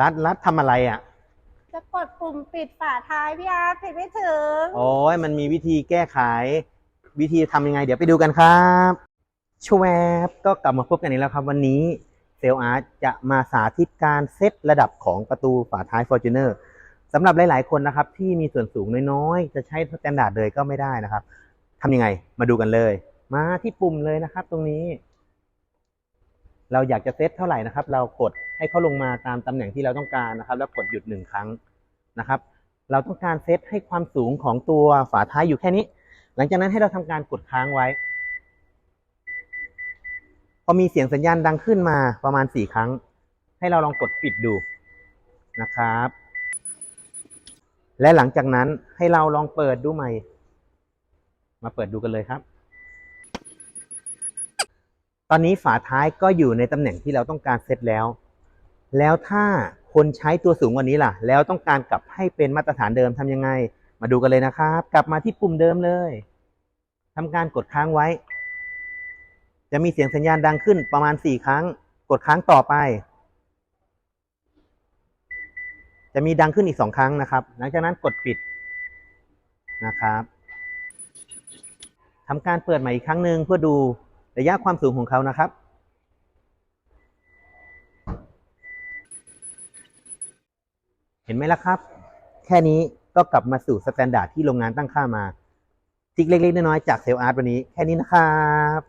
รัดรัดทำอะไรอะ จะกดปุ่มปิดฝาท้ายพี่อาร์ตปิดไม่ถึง โอ้ยมันมีวิธีแก้ไข วิธีทำยังไง เดี๋ยวไปดูกันครับชวบก็กลับมาพบกันอีกแล้วครับ วันนี้เซลอาร์ตจะมาสาธิตการเซตระดับของประตูฝาท้าย f o r t u n e r สำหรับหลาย ๆ คนนะครับ ที่มีส่วนสูงน้อยๆ จะใช้สแตนดาร์ดเลยก็ไม่ได้นะครับทำยังไงมาดูกันเลย มาที่ปุ่มเลยนะครับ ตรงนี้ เราอยากจะเซตเท่าไหร่นะครับ เรากดให้เขาลงมาตามตำแหน่งที่เราต้องการนะครับ แล้วกดหยุดหนึ่งครั้งนะครับ เราต้องการเซตให้ความสูงของตัวฝาท้ายอยู่แค่นี้ หลังจากนั้นให้เราทำการกดค้างไว้ พอมีเสียงสัญญาณดังขึ้นมาประมาณสี่ครั้ง ให้เราลองกดปิดดูนะครับ และหลังจากนั้นให้เราลองเปิดดูใหม่ มาเปิดดูกันเลยครับ ตอนนี้ฝาท้ายก็อยู่ในตำแหน่งที่เราต้องการเซตแล้ว แล้วถ้าคนใช้ตัวสูงกว่านี้ล่ะ แล้วต้องการกลับให้เป็นมาตรฐานเดิมทำยังไง มาดูกันเลยนะครับ กลับมาที่ปุ่มเดิมเลยทำการกดค้างไว้ จะมีเสียงสัญญาณดังขึ้นประมาณสี่ครั้ง กดค้างต่อไป จะมีดังขึ้นอีกสองครั้งนะครับ หลังจากนั้นกดปิดนะครับทำการเปิดใหม่อีกครั้งหนึ่งเพื่อดู ระยะความสูงของเขานะครับ เห็นไหมล่ะครับ แค่นี้ก็กลับมาสู่สแตนดาร์ดที่โรงงานตั้งค่ามา จิกเล็กๆน้อยๆจากเซลล์อาร์ตวันนี้ แค่นี้นะครับ